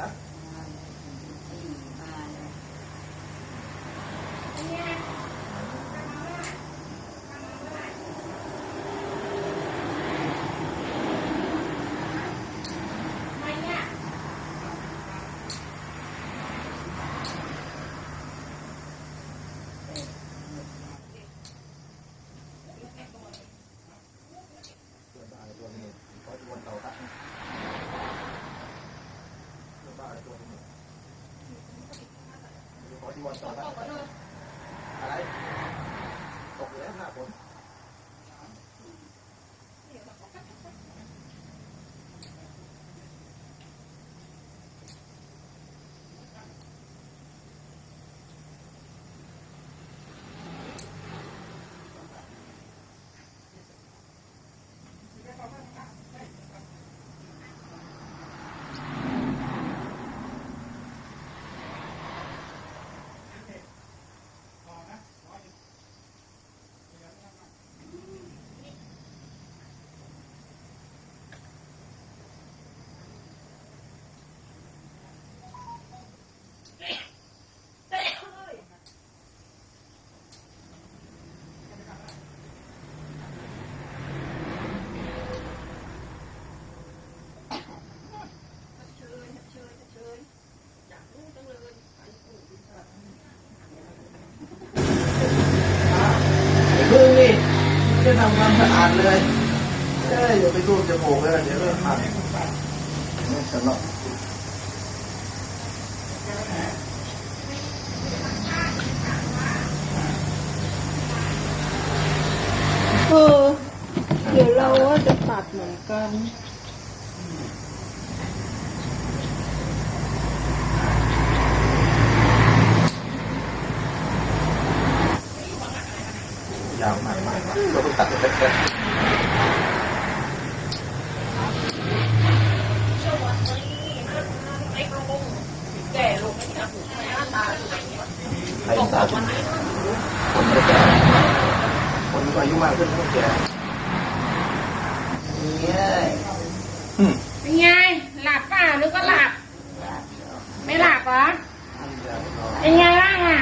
นะ มาเลย เกิดบ้าอะไรตัวนี้เขาจะวนเต่าตักนะ บอะไรตัวนี้เขาที่วนต่อไปอะไร ตกอยู่แล้วหน้าฝน สะอาดเลยเอ้ยอย่าไปรูปจมูกเลยเดี๋ยวเริ่มพังไม่สนอกเออเดี๋ยวเราว่าจะตัดเหมือนกัน ยาวมากมากกเราต้องตัดเป็นเล็กๆใครตาคนคนไม่ได้แก่คนก็อายุมากขึ้นต้องแก่เนี่ยอืม เป็นไง หลับเปล่าหรือก็หลับ ไม่หลับเหรอ เป็นไงบ้างอะ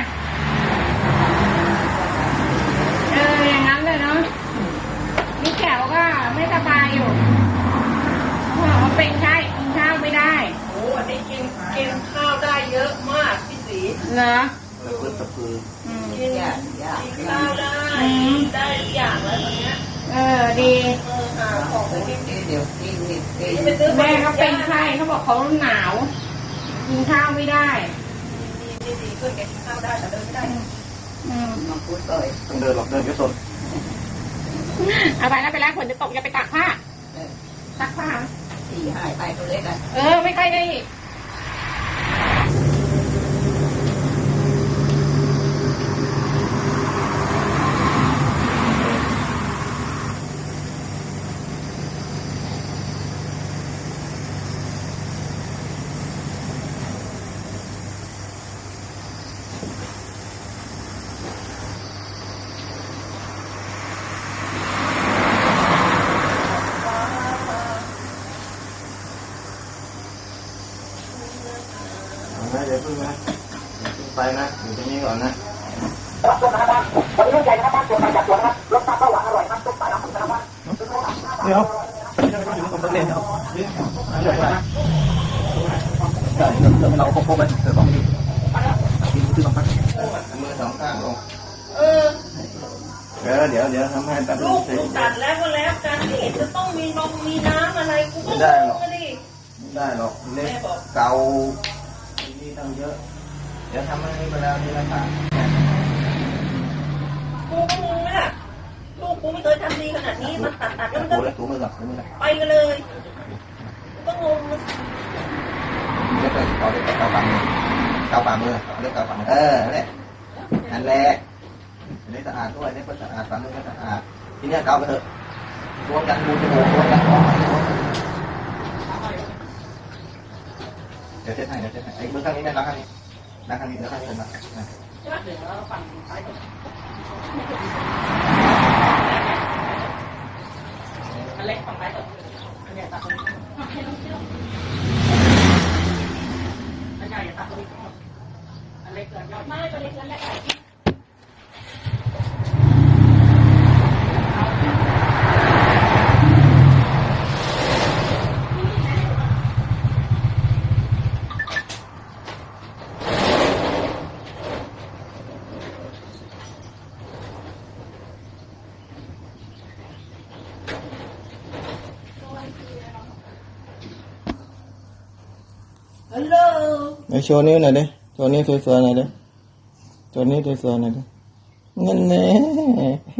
เออ อย่างนั้นเลยเนาะนี่แขวก็ไม่สบายอยู่เขาบอกว่าเป็นไข้กินข้าวไม่ได้ โอ้อันนี้กินกินข้าวได้เยอะมากพี่สี เหรอตะพื้นตะพืออืมกินกินข้าวได้ได้ทุกอย่างแล้วตอนเนี้ยเออดี เออหาของไปกินเดี๋ยวกินนิดกินไปซื้อแม่เขาเป็นไข้เขาบอกเขาหนาวกินข้าวไม่ได้ดีดีขึ้นแกกินข้าวได้แต่เดินไม่ได้อืมมาพูดต่อยต้องเดินหรอกเดินก็สนเอาไปแล้วไปแล้วฝนจะตกอย่าไปตากผ้าซักผ้าสี่หายไปตัวเล็กอะเออไม่ค่อยได้ นะเดี๋ยวพึ่งนะเดี๋ยวพึ่งไปนะอยู่ตรงนี้ก่อนนะเดี๋ยวต้องเล่นเอาเดี๋ยวไปได้เดี๋ยวเราครบๆไปเดี๋ยวสองทีทีที่สองพันมือสองข้างลงเออเดี๋ยวเดี๋ยวเดี๋ยวทำให้แป๊บนึลูงกกูตัดแล้วก็แล้วกันไม่เห็นจะต้องมีนมมีน้ำอะไรกูก็ไม่ได้หรอกงงดิไม่ได้หรอกเล็กเกา นี่ตั้งเยอะ เดี๋ยวทำให้เวลาทีละขากูก็งงไหมล่ะลูกกูไม่เคยทำดีขนาดนี้มันตัดตัดแล้วมันก็ถูแล้วถูมือก่อนถูมือก่อนไปกันเลยกูก็งงมันเดี๋ยวเกาเดี๋ยวเกาฝ่ามือเกาฝ่ามือเรียกเกาฝ่ามือเออนั่นแหละนั่นแหละอันนี้สะอาดด้วยนี่ก็สะอาดฝ่ามือก็สะอาดทีนี้เกาไปเถอะรวมกันดูจมูกรวมกันออก เดี๋ยวเช็ดให้เดี๋ยวเช็ดให้ไอ้มือข้างนี้แม่ล้างข้างนี้ล้างข้างนี้เดี๋ยวข้างนี้มางนะเดี๋ยวฝั่งซ้ายกอันเล็กฝั่งซ้ายก่อนอันใหญ่ตัดตรงนี้อันใหญ่ตัดตรงนี้อันเล็กเกินยอดไม่ตัวเล็กแล้วแหละ ฮัลโหลไหนโชว์นิ้วหน่อยดิโชว์นิ้วสวยๆหน่อยดิโชว์นิ้วสวยๆหน่อยดิเงินแน่